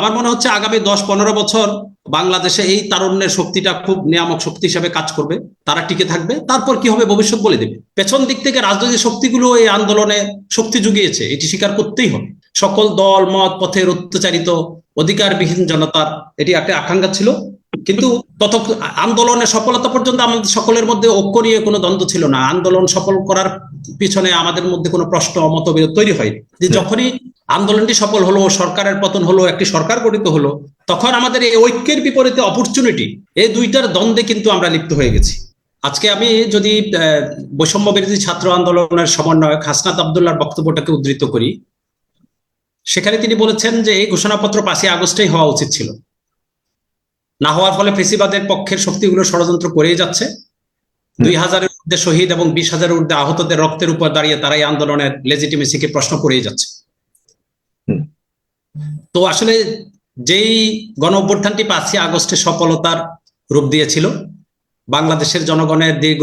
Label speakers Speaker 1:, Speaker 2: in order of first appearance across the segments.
Speaker 1: আমার মনে হচ্ছে আগামী দশ পনেরো বছর বাংলাদেশে এই তারুণ্যের শক্তিটা খুব নিয়ামক শক্তি হিসেবে কাজ করবে তারা টিকে থাকবে তারপর কি হবে ভবিষ্যৎ বলে দেবে। পেছন দিক থেকে রাজনৈতিক শক্তিগুলো এই আন্দোলনে শক্তি জুগিয়েছে এটি স্বীকার করতেই হবে। সকল দল মত পথের অত্যাচারিত অধিকারবিহীন জনতার এটি একটা আকাঙ্ক্ষা ছিল। কিন্তু তত আন্দোলনের সফলতা পর্যন্ত আমাদের সকলের মধ্যে ঐক্য নিয়ে কোনো দ্বন্দ্ব ছিল না। আন্দোলন সফল করার পিছনে আমাদের মধ্যে কোনো প্রশ্ন মতবিরোধ তৈরি হয়নি। যে যখনই আন্দোলনটি সফল হলো সরকারের পতন হলো একটি সরকার গঠিত হলো তখন আমাদের এই ঐক্যের বিপরীতে অপরচুনিটি এই দুইটার দ্বন্দ্বে কিন্তু আমরা লিপ্ত হয়ে গেছি। আজকে আমি যদি বৈষম্য বিরোধী ছাত্র আন্দোলনের সমন্বয়ক হাসনাত আবদুল্লার বক্তব্যটাকে উদ্ধৃত করি। সেখানে তিনি বলেছেন যে এই ঘোষণাপত্র পাঁচই আগস্টেই হওয়া উচিত ছিল। না হওয়ার ফলে ফেসিবাদের পক্ষের শক্তিগুলো ষড়যন্ত্র করেই যাচ্ছে। দুই হাজারের ঊর্ধ্বে শহীদ এবং বিশ হাজারের ঊর্ধ্বে আহতদের রক্তের উপর দাঁড়িয়ে তারাই আন্দোলনের লেজিটিমেসিকে প্রশ্ন করেই যাচ্ছে। তো আসলে যেই গণ অভ্যুত্থানটি পাঁচই আগস্টে সফলতার রূপ দিয়েছিল, বাংলাদেশের জনগণের দীর্ঘ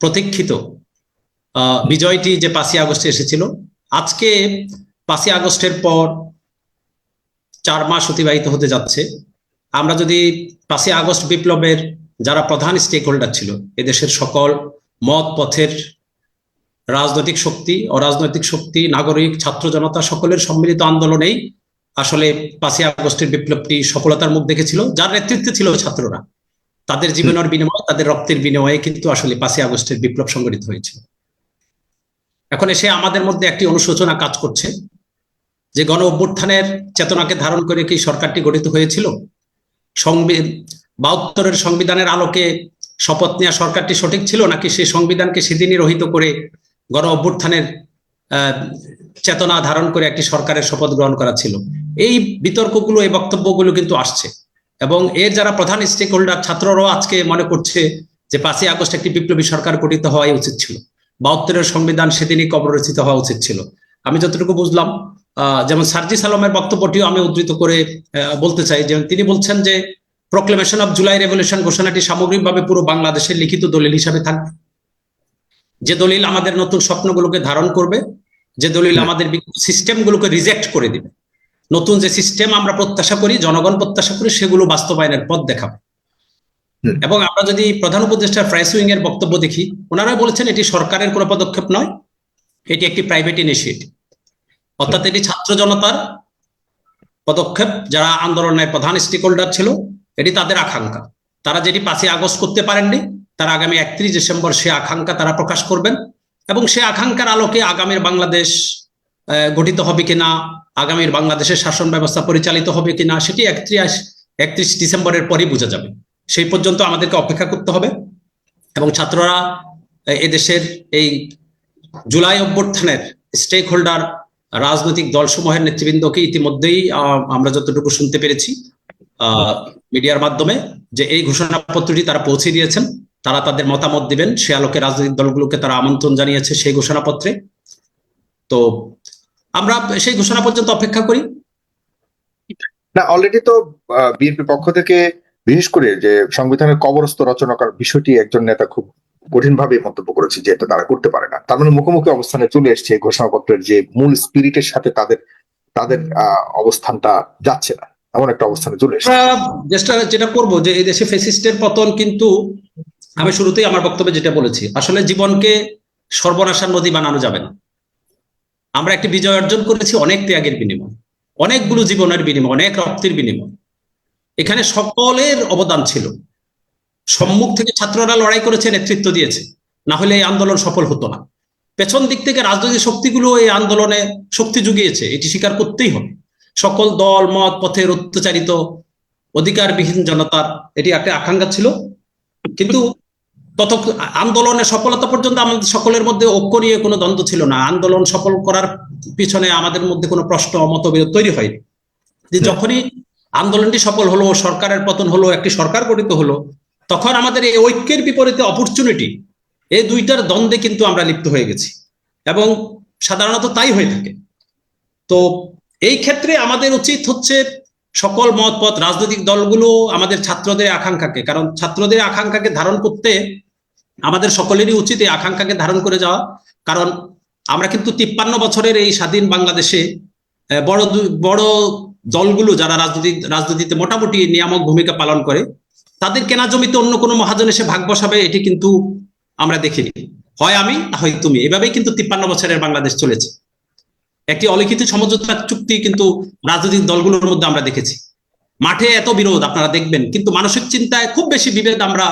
Speaker 1: প্রতীক্ষিত বিজয়টি যে পাঁচই আগস্টে এসেছিল, আজকে পাঁচই আগস্টের পর চার মাস অতিবাহিত হতে যাচ্ছে। আমরা যদি পাঁচই আগস্ট বিপ্লবের যারা প্রধান স্টেক হোল্ডার ছিল, এদেশের সকল মত পথের রাজনৈতিক শক্তি অরাজনৈতিক শক্তি নাগরিক ছাত্র জনতা সকলের সম্মিলিত আন্দোলনেই আসলে পাঁচই আগস্টের বিপ্লবটি সফলতার মুখ দেখেছিল। যার নেতৃত্বে ছিল ছাত্ররা। তাদের জীবনের বিনিময়ে তাদের রক্তের বিনিময়ে কিন্তু আসলে পাঁচই আগস্টের বিপ্লব সংগঠিত হয়েছিল। এখন এসে আমাদের মধ্যে একটি অনুশোচনা কাজ করছে যে গণ অভ্যুত্থানের চেতনাকে ধারণ করে কি সরকারটি গঠিত হয়েছিল? বাহাত্তরের সংবিধানের আলোকে শপথ নেওয়া সরকারটি সঠিক ছিল নাকি সেই সংবিধানকে সেদিনই রহিত করে গণ অভ্যুত্থানের চেতনা ধারণ করে একটি সরকারের শপথ গ্রহণ করা ছিল। এই বিতর্কগুলো, এই বক্তব্যগুলো কিন্তু আসছে। এবং এর যারা প্রধান স্টেক হোল্ডার ছাত্ররাও আজকে মনে করছে যে পাঁচই আগস্ট একটি বিপ্লবী সরকার গঠিত হওয়াই উচিত ছিল। বাহাত্তরের সংবিধান সেদিনই কবরচিত হওয়া উচিত ছিল। আমি যতটুকু বুঝলাম যেমন সার্জি সালামের বক্তব্যটিও আমি উদ্ধৃত করে বলতে চাই যে তিনি বলছেন যে প্রক্লেমেশন অফ জুলাই রেভলিউশন ঘোষণাটি সামগ্রিকভাবে পুরো বাংলাদেশের লিখিত দলিল হিসাবে থাকবে। যে দলিল আমাদের নতুন স্বপ্নগুলোকে ধারণ করবে যে দলিল আমাদের সিস্টেমগুলোকে রিজেক্ট করে দিবে। নতুন যে সিস্টেম আমরা প্রত্যাশা করি জনগণ প্রত্যাশা করি সেগুলো বাস্তবায়নের পথ দেখাবে। এবং আমরা যদি প্রধান উপদেষ্টা ফ্রাইসুইং এর বক্তব্য দেখি ওনারা বলেছেন এটি সরকারের কোনো পদক্ষেপ নয় এটি একটি প্রাইভেট ইনিশিয়েটিভ অর্থাৎ এটি ছাত্র জনতার পদক্ষেপ যারা আন্দোলনের প্রধান স্টেক হোল্ডার ছিল এটি তাদের আকাঙ্ক্ষা। তারা যেটি পাঁচই আগস্ট করতে পারেননি তারা আগামী একত্রিশ ডিসেম্বর সে আকাঙ্ক্ষা তারা প্রকাশ করবেন এবং সে আকাঙ্ক্ষার আলোকে আগামীর বাংলাদেশ গঠিত হবে কিনা, আগামীর বাংলাদেশের শাসন ব্যবস্থা পরিচালিত হবে কিনা, সেটি একত্রিশ একত্রিশ ডিসেম্বরের পরই বোঝা যাবে। সেই পর্যন্ত আমাদেরকে অপেক্ষা করতে হবে এবং ছাত্ররা এদেশের এই জুলাই অভ্যর্থানের স্টেক হোল্ডার রাজনৈতিক দলসমূহের নেতৃবৃন্দকে ইতিমধ্যেই আমরা যতটুকু শুনতে পেরেছি মিডিয়ার মাধ্যমে যে এই ঘোষণাপত্রটি তারা পৌঁছে দিয়েছেন। তারা তাদের মতামত দিবেন সে আলোকে রাজনৈতিক দলগুলোকে তারা আমন্ত্রণ জানিয়েছে সেই ঘোষণাপত্রে। তো আমরা সেই ঘোষণা পর্যন্ত অপেক্ষা করি।
Speaker 2: না অলরেডি তো বিএনপি পক্ষ থেকে বিশেষ করে যে সংবিধানের কবরস্থ রচনা করার বিষয়টি একজন নেতা খুব কঠিন ভাবে মন্তব্য করেছে যে এটা তারা করতে পারে না। তার মানে মুখোমুখি অবস্থানে চলে এসছে ঘোষণাপত্রের যে মূল স্পিরিটের সাথে তাদের তাদের অবস্থানটা যাচ্ছে না। এমন একটা অবস্থানে চলে এসছে।
Speaker 1: যেটা যেটা করব যে এই দেশে ফেসিস্টের পতন কিন্তু আমি শুরুতেই আমার বক্তব্যে যেটা বলেছি, আসলে জীবনকে সর্বনাশার নদী বানানো যাবে না। আমরা একটি বিজয় অর্জন করেছি অনেক ত্যাগের বিনিময়, অনেকগুলো জীবনের বিনিময়, অনেক রক্তের বিনিময়। এখানে সকলের অবদান ছিল। সম্মুখ থেকে ছাত্ররা লড়াই করেছে, নেতৃত্ব দিয়েছে। না হলে এই আন্দোলন সফল হতো না। পেছন দিক থেকে রাজনৈতিক শক্তিগুলো এই আন্দোলনে শক্তি জুগিয়েছে, এটি স্বীকার করতেই হবে। সকল দল, মত, পথের অত্যাচারিত অধিকারবিহীন জনতার এটি একটা আকাঙ্ক্ষা ছিল। কিন্তু তত আন্দোলনের সফলতা পর্যন্ত আমাদের সকলের মধ্যে ঐক্য নিয়ে কোনো দ্বন্দ্ব ছিল না। আন্দোলন সফল করার পিছনে আমাদের মধ্যে কোনো প্রশ্ন মতবিরোধ তৈরি হয়নি। যে যখনই আন্দোলনটি সফল হলো সরকারের পতন হলো একটি সরকার গঠিত হলো তখন আমাদের এই ঐক্যের বিপরীতে অপরচুনিটি এই দুইটার দ্বন্দ্বে কিন্তু আমরা লিপ্ত হয়ে গেছি। এবং সাধারণত তাই হয়ে থাকে। তো এই ক্ষেত্রে আমাদের উচিত হচ্ছে সকল মত পথ রাজনৈতিক দলগুলো আমাদের ছাত্রদের আকাঙ্ক্ষাকে কারণ ছাত্রদের আকাঙ্ক্ষাকে ধারণ করতে আমাদের সকলেরই উচিত এই আকাঙ্ক্ষাকে ধারণ করে যাওয়া। কারণ আমরা কিন্তু তিপ্পান্ন বছরের এই স্বাধীন বাংলাদেশে বড় বড় দলগুলো যারা রাজনৈতিক রাজনীতিতে মোটামুটি নিয়ামক ভূমিকা পালন করে, তাদের কেনা জমিতে অন্য কোনো মহাজন এসে ভাগ বসাবে, এটি কিন্তু আমরা দেখিনি। হয় আমি হয় তুমি। এভাবেই কিন্তু তিপ্পান্ন বছরের বাংলাদেশ চলেছে। একটি অলিখিত সমঝোতা চুক্তি কিন্তু রাজনৈতিক দলগুলোর মধ্যে আমরা দেখেছি। মাঠে এত বিরোধ, আপনারা দেখবেন। কিন্তু মানসিক চিন্তায় খুব বেশি বিভেদ আমরা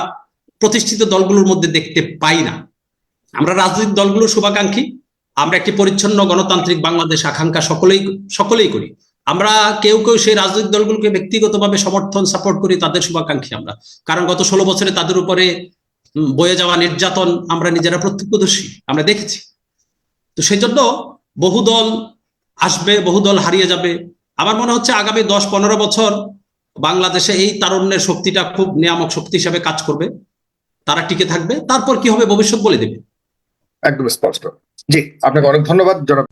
Speaker 1: প্রতিষ্ঠিত দলগুলোর মধ্যে দেখতে পাই না। আমরা রাজনৈতিক দলগুলোর শুভাকাঙ্ক্ষী। আমরা একটি পরিচ্ছন্ন গণতান্ত্রিক বাংলাদেশ আকাঙ্ক্ষা সকলেই সকলেই করি। আমরা কেউ কেউ সেই রাজনৈতিক দলগুলোকে ব্যক্তিগতভাবে সমর্থন, সাপোর্ট করি, তাদের শুভাকাঙ্ক্ষী আমরা। কারণ গত ষোলো বছরে তাদের উপরে বয়ে যাওয়া নির্যাতন আমরা নিজেরা প্রত্যক্ষদর্শী, আমরা দেখেছি। তো সেই জন্য বহু দল আসবে, বহু দল হারিয়ে যাবে। আমার মনে হচ্ছে আগামী দশ পনেরো বছর বাংলাদেশে এই তারুণ্যের শক্তিটা খুব নিয়ামক শক্তি হিসাবে কাজ করবে। তারা টিকে থাকবে, তারপর কি হবে ভবিষ্যৎ বলে দেবে।
Speaker 2: একদম স্পষ্ট। জি, আপনাকে অনেক ধন্যবাদ, জনাব।